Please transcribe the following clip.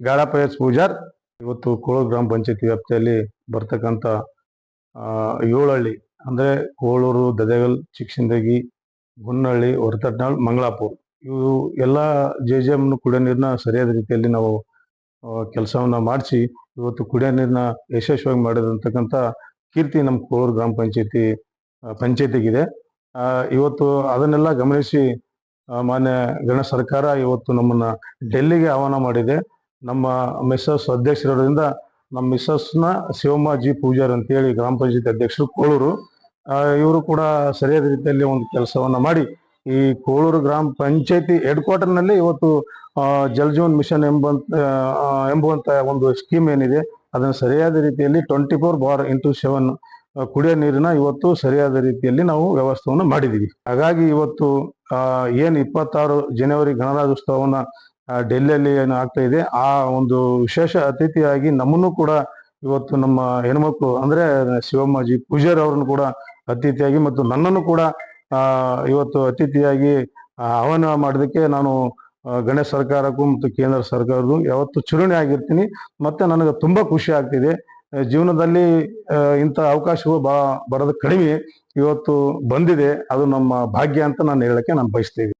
ಗಾಳಪ್ಪ ಪೂಜಾರ್. ಇವತ್ತು ಕೋಳು ಗ್ರಾಮ ಪಂಚಾಯತಿ ವ್ಯಾಪ್ತಿಯಲ್ಲಿ ಬರ್ತಕ್ಕಂಥ ಏಳಹಳ್ಳಿ ಅಂದ್ರೆ ಕೋಳೂರು, ದದೇಗಲ್ ಚಿಕ್ಸಿಂದಗಿ ಗುನ್ನಹಳ್ಳಿ ಹೊರತಟ್ನಾಳ್, ಮಂಗಳಾಪುರ್. ಇವು ಎಲ್ಲ ಜೆ ಜೆ ಎಮ್ನ ಕುಡಿಯೋ ನೀರನ್ನ ಸರಿಯಾದ ರೀತಿಯಲ್ಲಿ ನಾವು ಕೆಲಸವನ್ನ ಮಾಡಿಸಿ, ಇವತ್ತು ಕುಡಿಯೋ ನೀರನ್ನ ಯಶಸ್ವಿಯಾಗಿ ಮಾಡಿದಂತಕ್ಕಂಥ ಕೀರ್ತಿ ನಮ್ಮ ಕೋಳೂರು ಗ್ರಾಮ ಪಂಚಾಯತಿ ಪಂಚಾಯತಿಗಿದೆ. ಇವತ್ತು ಅದನ್ನೆಲ್ಲ ಗಮನಿಸಿ ಮಾನ್ಯ ಗಣ ಸರ್ಕಾರ ಇವತ್ತು ನಮ್ಮನ್ನ ಡೆಲ್ಲಿಗೆ ಆಹ್ವಾನ ಮಾಡಿದೆ. ನಮ್ಮ ಮಿಸ್ಸಸ್ ಅಧ್ಯಕ್ಷರಿಂದ ನಮ್ಮ ಮಿಸ್ಸಸ್ನ ಶಿವಮಾಜಿ ಪೂಜಾರ್ ಪೂಜಾರ್ ಅಂತೇಳಿ ಗ್ರಾಮ ಪಂಚಾಯತ್ ಅಧ್ಯಕ್ಷರು ಕೋಳೂರು ಇವರು ಕೂಡ ಸರಿಯಾದ ರೀತಿಯಲ್ಲಿ ಒಂದು ಕೆಲಸವನ್ನ ಮಾಡಿ ಈ ಕೋಳೂರು ಗ್ರಾಮ ಪಂಚಾಯತಿ ಹೆಡ್ ಕ್ವಾರ್ಟರ್ನಲ್ಲಿ ಇವತ್ತು ಜಲಜೀವನ್ ಜಲ್ ಜೀವನ್ ಮಿಷನ್ ಎಂಬಂತ ಎಂಬುವಂತ ಒಂದು ಸ್ಕೀಮ್ ಏನಿದೆ ಅದನ್ನು ಸರಿಯಾದ ರೀತಿಯಲ್ಲಿ twenty four bar into seven ಕುಡಿಯೋ ನೀರಿನ ಇವತ್ತು ಸರಿಯಾದ ರೀತಿಯಲ್ಲಿ ನಾವು ವ್ಯವಸ್ಥೆಯನ್ನು ಮಾಡಿದ್ದೀವಿ ಹಾಗಾಗಿ ಇವತ್ತು ಏನು ಇಪ್ಪತ್ತಾರು ಜನವರಿ ಗಣರಾಜ್ಯೋತ್ಸವವನ್ನ ಆ, ಡೆಲ್ಲಿಯಲ್ಲಿ ಏನು ಆಗ್ತಾ ಇದೆ, ಆ ಒಂದು ವಿಶೇಷ ಅತಿಥಿಯಾಗಿ ನಮ್ಮನ್ನು ಕೂಡ ಇವತ್ತು ನಮ್ಮ ಹೆಣ್ಮಕ್ಳು, ಅಂದ್ರೆ ಶಿವಮ್ಮಾಜಿ ಪೂಜಾರಿ ಅವ್ರನ್ನು ಕೂಡ ಅತಿಥಿಯಾಗಿ ಮತ್ತು ನನ್ನನ್ನು ಕೂಡ ಇವತ್ತು ಅತಿಥಿಯಾಗಿ ಆಹ್ವಾನ ಮಾಡೋದಕ್ಕೆ ನಾನು ಗಣೇಶ ಸರ್ಕಾರಕ್ಕೂ ಮತ್ತು ಕೇಂದ್ರ ಸರ್ಕಾರಕ್ಕೂ ಯಾವತ್ತು ಚುರುಣಿ ಆಗಿರ್ತೀನಿ. ಮತ್ತೆ ನನಗೆ ತುಂಬಾ ಖುಷಿ ಆಗ್ತಿದೆ. ಜೀವನದಲ್ಲಿ ಇಂಥ ಅವಕಾಶಗಳು ಬಾ, ಬರೋದು ಕಡಿಮೆ ಇವತ್ತು ಬಂದಿದೆ. ಅದು ನಮ್ಮ ಭಾಗ್ಯ ಅಂತ ನಾನು ಹೇಳಕ್ಕೆ ನಾನು ಬಯಸ್ತೀನಿ